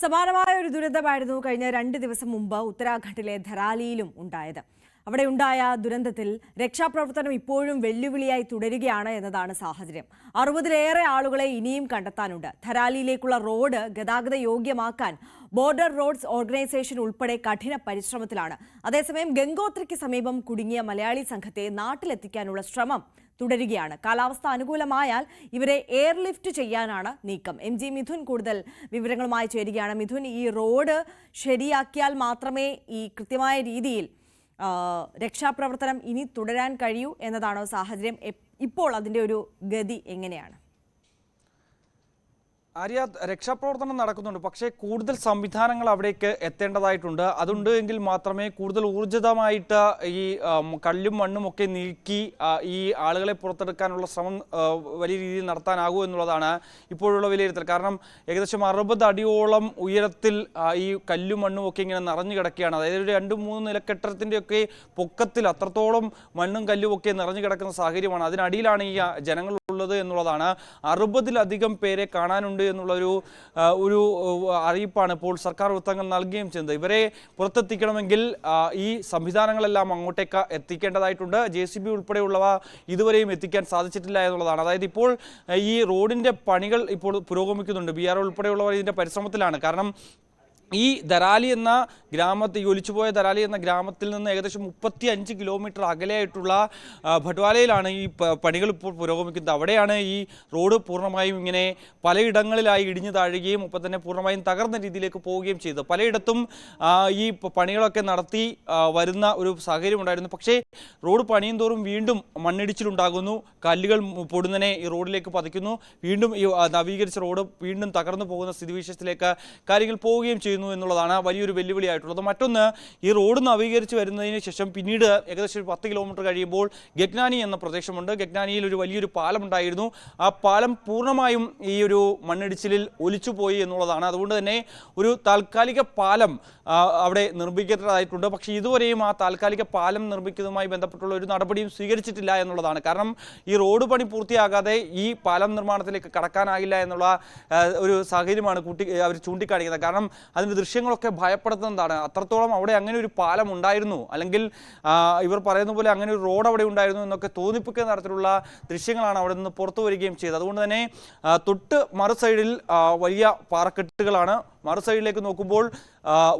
സമാനമായ ഒരു ദുരന്തമായിരുന്നു കഴിഞ്ഞ രണ്ട് ദിവസം മുമ്പ് ഉത്തരാഖണ്ഡിലെ ധരാലിയിലും ഉണ്ടായത്. അവിടെ ഉണ്ടായ ദുരന്തത്തിൽ രക്ഷാപ്രവർത്തനം ഇപ്പോഴും വെല്ലുവിളിയായി തുടരുകയാണ് എന്നതാണ് സാഹചര്യം. അറുപതിലേറെ ആളുകളെ ഇനിയും കണ്ടെത്താനുണ്ട്. ധരാലിയിലേക്കുള്ള റോഡ് ഗതാഗത യോഗ്യമാക്കാൻ ബോർഡർ റോഡ്സ് ഓർഗനൈസേഷൻ ഉൾപ്പെടെ കഠിന പരിശ്രമത്തിലാണ്. അതേസമയം ഗംഗോത്രിക്ക് സമീപം കുടുങ്ങിയ മലയാളി സംഘത്തെ നാട്ടിലെത്തിക്കാനുള്ള ശ്രമം തുടരുകയാണ്. കാലാവസ്ഥ അനുകൂലമായാൽ ഇവരെ എയർലിഫ്റ്റ് ചെയ്യാനാണ് നീക്കം. എം ജി മിഥുൻ കൂടുതൽ വിവരങ്ങളുമായി ചേരുകയാണ്. മിഥുൻ ഈ റോഡ് ശരിയാക്കിയാൽ മാത്രമേ ഈ കൃത്യമായ രീതിയിൽ രക്ഷാപ്രവർത്തനം ഇനി തുടരാൻ കഴിയൂ എന്നതാണോ സാഹചര്യം. ഇപ്പോൾ അതിന്റെ ഒരു ഗതി എങ്ങനെയാണ്? ആര്യ രക്ഷാപ്രവർത്തനം നടക്കുന്നുണ്ട്. പക്ഷേ കൂടുതൽ സംവിധാനങ്ങൾ അവിടേക്ക് എത്തേണ്ടതായിട്ടുണ്ട്. അതുണ്ട് എങ്കിൽ മാത്രമേ കൂടുതൽ ഊർജിതമായിട്ട് ഈ കല്ലും മണ്ണും ഒക്കെ നീക്കി ഈ ആളുകളെ പുറത്തെടുക്കാനുള്ള ശ്രമം വലിയ രീതിയിൽ നടത്താനാകൂ എന്നുള്ളതാണ് ഇപ്പോഴുള്ള വിലയിരുത്തൽ. കാരണം ഏകദേശം അറുപത് അടിയോളം ഉയരത്തിൽ ഈ കല്ലും മണ്ണും ഒക്കെ ഇങ്ങനെ നിറഞ്ഞു കിടക്കുകയാണ്. അതായത് ഒരു രണ്ട് മൂന്ന് നിലക്കെട്ടത്തിന്റെയൊക്കെ പൊക്കത്തിൽ അത്രത്തോളം മണ്ണും കല്ലും ഒക്കെ നിറഞ്ഞു കിടക്കുന്ന സാഹചര്യമാണ്. അതിനടിയിലാണ് ഈ ജനങ്ങൾ ഉള്ളത് എന്നുള്ളതാണ്. അറുപതിലധികം പേരെ കാണാനുണ്ട് എന്നുള്ളൊരു ഒരു ഒരു അറിയിപ്പാണ് ഇപ്പോൾ സർക്കാർ വൃത്തങ്ങൾ നൽകുകയും ചെയ്യുന്നത്. ഇവരെ പുറത്തെത്തിക്കണമെങ്കിൽ ഈ സംവിധാനങ്ങളെല്ലാം അങ്ങോട്ടേക്ക് എത്തിക്കേണ്ടതായിട്ടുണ്ട്. ജെ സി ബി ഉൾപ്പെടെയുള്ളവ ഇതുവരെയും എത്തിക്കാൻ സാധിച്ചിട്ടില്ല എന്നുള്ളതാണ്. അതായത് ഇപ്പോൾ ഈ റോഡിന്റെ പണികൾ ഇപ്പോൾ പുരോഗമിക്കുന്നുണ്ട്. ബി ആർ ഉൾപ്പെടെയുള്ളവർ ഇതിന്റെ പരിശ്രമത്തിലാണ്. കാരണം ഈ ദരാലി എന്ന ഗ്രാമത്തിൽ ഒലിച്ചുപോയ ദരാലി എന്ന ഗ്രാമത്തിൽ നിന്ന് ഏകദേശം മുപ്പത്തി അഞ്ച് കിലോമീറ്റർ അകലെയായിട്ടുള്ള ഭട്വാലയിലാണ് ഈ പണികൾ ഇപ്പോൾ പുരോഗമിക്കുന്നത്. അവിടെയാണ് ഈ റോഡ് പൂർണമായും ഇങ്ങനെ പലയിടങ്ങളിലായി ഇടിഞ്ഞു താഴുകയും ഒപ്പം തന്നെ പൂർണമായും തകർന്ന രീതിയിലേക്ക് പോവുകയും ചെയ്തു പലയിടത്തും ഈ പണികളൊക്കെ നടത്തി വരുന്ന ഒരു സാഹചര്യം ഉണ്ടായിരുന്നു. പക്ഷേ റോഡ് പണിയും തോറും വീണ്ടും മണ്ണിടിച്ചിലുണ്ടാകുന്നു. കല്ലുകൾ പൊടുന്നനെ ഈ റോഡിലേക്ക് പതിക്കുന്നു. വീണ്ടും ഈ നവീകരിച്ച റോഡ് വീണ്ടും തകർന്നു പോകുന്ന സ്ഥിതിവിശേഷത്തിലേക്ക് കാര്യങ്ങൾ പോവുകയും ചെയ്യുന്നു എന്നുള്ളതാണ് വലിയൊരു വെല്ലുവിളിയായിട്ടുള്ളത് മറ്റൊന്ന് ഈ റോഡ് നവീകരിച്ച് വരുന്നതിന് ശേഷം പിന്നീട് ഏകദേശം ഒരു പത്ത് കിലോമീറ്റർ കഴിയുമ്പോൾ ഗഗ്നാനി എന്ന പ്രദേശമുണ്ട്. ഗഗ്നാനിയിൽ ഒരു വലിയൊരു പാലം ഉണ്ടായിരുന്നു. ആ പാലം പൂർണമായും ഈ ഒരു മണ്ണിടിച്ചിലിൽ ഒലിച്ചുപോയി എന്നുള്ളതാണ്. അതുകൊണ്ട് തന്നെ ഒരു താൽക്കാലിക പാലം അവിടെ നിർമ്മിക്കേണ്ടതായിട്ടുണ്ട്. പക്ഷേ ഇതുവരെയും ആ താൽക്കാലിക പാലം നിർമ്മിക്കുന്നതുമായി ബന്ധപ്പെട്ടുള്ള ഒരു നടപടിയും സ്വീകരിച്ചിട്ടില്ല എന്നുള്ളതാണ്. കാരണം ഈ റോഡ് പണി പൂർത്തിയാകാതെ ഈ പാലം നിർമ്മാണത്തിലേക്ക് കടക്കാനാകില്ല എന്നുള്ള ഒരു സാഹചര്യമാണ് കൂട്ടി അവർ ചൂണ്ടിക്കാണിക്കുന്നത്. കാരണം അതിന്റെ ദൃശ്യങ്ങളൊക്കെ ഭയപ്പെടുത്തുന്നതാണ്. അത്രത്തോളം അവിടെ അങ്ങനെ ഒരു പാലം ഉണ്ടായിരുന്നു. അല്ലെങ്കിൽ ഇവർ പറയുന്ന പോലെ അങ്ങനെ ഒരു റോഡ് അവിടെ ഉണ്ടായിരുന്നു എന്നൊക്കെ തോന്നിപ്പിക്കുന്ന തരത്തിലുള്ള ദൃശ്യങ്ങളാണ് അവിടെ നിന്ന് പുറത്തു വരികയും ചെയ്തത്. അതുകൊണ്ട് തന്നെ തൊട്ട് മറു സൈഡിൽ വലിയ പാറക്കെട്ടുകളാണ്. മറു സൈഡിലേക്ക് നോക്കുമ്പോൾ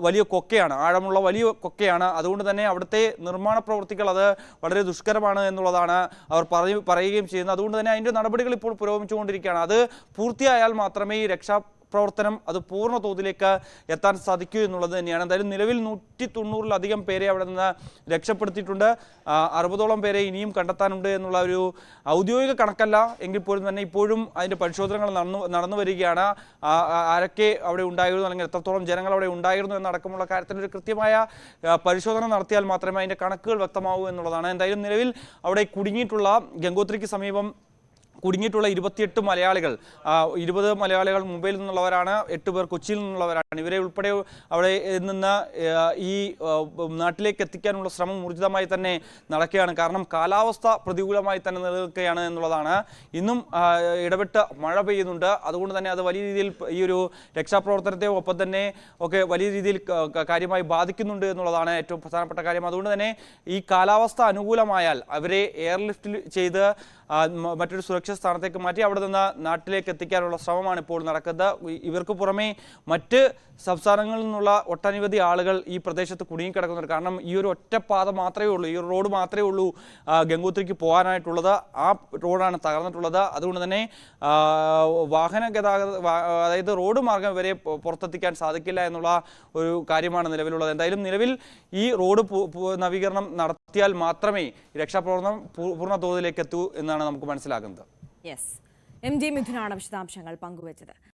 വലിയ കൊക്കയാണ്. ആഴമുള്ള വലിയ കൊക്കയാണ്. അതുകൊണ്ട് തന്നെ അവിടുത്തെ നിർമ്മാണ പ്രവൃത്തികൾ അത് വളരെ ദുഷ്കരമാണ് എന്നുള്ളതാണ് അവർ പറയ പറയുകയും ചെയ്യുന്നത്. അതുകൊണ്ട് തന്നെ അതിന്റെ നടപടികൾ ഇപ്പോൾ പുരോഗമിച്ചുകൊണ്ടിരിക്കുകയാണ്. അത് പൂർത്തിയായാൽ മാത്രമേ ഈ രക്ഷാ പ്രവർത്തനം അത് പൂർണ തോതിലേക്ക് എത്താൻ സാധിക്കൂ എന്നുള്ളത് തന്നെയാണ്. എന്തായാലും നിലവിൽ നൂറ്റി തൊണ്ണൂറിലധികം പേരെ അവിടെ നിന്ന് രക്ഷപ്പെടുത്തിയിട്ടുണ്ട്. അറുപതോളം പേരെ ഇനിയും കണ്ടെത്താനുണ്ട് എന്നുള്ള ഒരു ഔദ്യോഗിക കണക്കല്ല. എങ്കിൽ പോലും തന്നെ ഇപ്പോഴും അതിന്റെ പരിശോധനകൾ നടന്നു നടന്നു വരികയാണ്. ആരൊക്കെ അവിടെ ഉണ്ടായിരുന്നു അല്ലെങ്കിൽ എത്രത്തോളം ജനങ്ങൾ അവിടെ ഉണ്ടായിരുന്നു എന്നടക്കമുള്ള കാര്യത്തിൽ ഒരു കൃത്യമായ പരിശോധന നടത്തിയാൽ മാത്രമേ അതിന്റെ കണക്കുകൾ വ്യക്തമാവൂ എന്നുള്ളതാണ്. എന്തായാലും നിലവിൽ അവിടെ കുടുങ്ങിയിട്ടുള്ള ഗംഗോത്രിക്ക് സമീപം കുടുങ്ങിയിട്ടുള്ള ഇരുപത്തിയെട്ട് മലയാളികൾ ഇരുപത് മലയാളികൾ മുംബൈയിൽ നിന്നുള്ളവരാണ് എട്ട് പേർ കൊച്ചിയിൽ നിന്നുള്ളവരാണ്. ഇവരെ ഉൾപ്പെടെ അവിടെ നിന്ന് ഈ നാട്ടിലേക്ക് എത്തിക്കാനുള്ള ശ്രമം ഊർജിതമായി തന്നെ നടക്കുകയാണ്. കാരണം കാലാവസ്ഥ പ്രതികൂലമായി തന്നെ നിലനിൽക്കുകയാണ് എന്നുള്ളതാണ്. ഇന്നും ഇടപെട്ട് മഴ പെയ്യുന്നുണ്ട്. അതുകൊണ്ട് തന്നെ അത് വലിയ രീതിയിൽ ഈ ഒരു രക്ഷാപ്രവർത്തനത്തെ ഒപ്പം തന്നെ ഒക്കെ വലിയ രീതിയിൽ കാര്യമായി ബാധിക്കുന്നുണ്ട് എന്നുള്ളതാണ് ഏറ്റവും പ്രധാനപ്പെട്ട കാര്യം. അതുകൊണ്ട് തന്നെ ഈ കാലാവസ്ഥ അനുകൂലമായാൽ അവരെ എയർലിഫ്റ്റിൽ ചെയ്ത് മറ്റൊരു സുരക്ഷിത സ്ഥാനത്തേക്ക് മാറ്റി അവിടെ നിന്ന് നാട്ടിലേക്ക് എത്തിക്കാനുള്ള ശ്രമമാണ് ഇപ്പോൾ നടക്കുന്നത്. ഇവർക്ക് പുറമെ മറ്റ് സംസ്ഥാനങ്ങളിൽ നിന്നുള്ള ഒട്ടനവധി ആളുകൾ ഈ പ്രദേശത്ത് കുടുങ്ങിക്കിടക്കുന്നുണ്ട്. കാരണം ഈ ഒരു ഒറ്റ പാത മാത്രമേ ഉള്ളൂ. ഈ റോഡ് മാത്രമേ ഉള്ളൂ ഗംഗോത്രിക്ക് പോകാനായിട്ടുള്ളത്. ആ റോഡാണ് തകർന്നിട്ടുള്ളത്. അതുകൊണ്ട് തന്നെ വാഹന ഗതാഗത അതായത് റോഡ് മാർഗം വരെ പുറത്തെത്തിക്കാൻ സാധിക്കില്ല എന്നുള്ള ഒരു കാര്യമാണ് നിലവിലുള്ളത്. എന്തായാലും നിലവിൽ ഈ റോഡ് നവീകരണം നടത്തിയാൽ മാത്രമേ രക്ഷാപ്രവർത്തനം പൂർണ തോതിലേക്ക് എത്തൂ എന്നാണ് നമുക്ക് മനസ്സിലാകുന്നത്. എം ജി മിഥുനാണ് വിശദാംശങ്ങൾ പങ്കുവച്ചത്.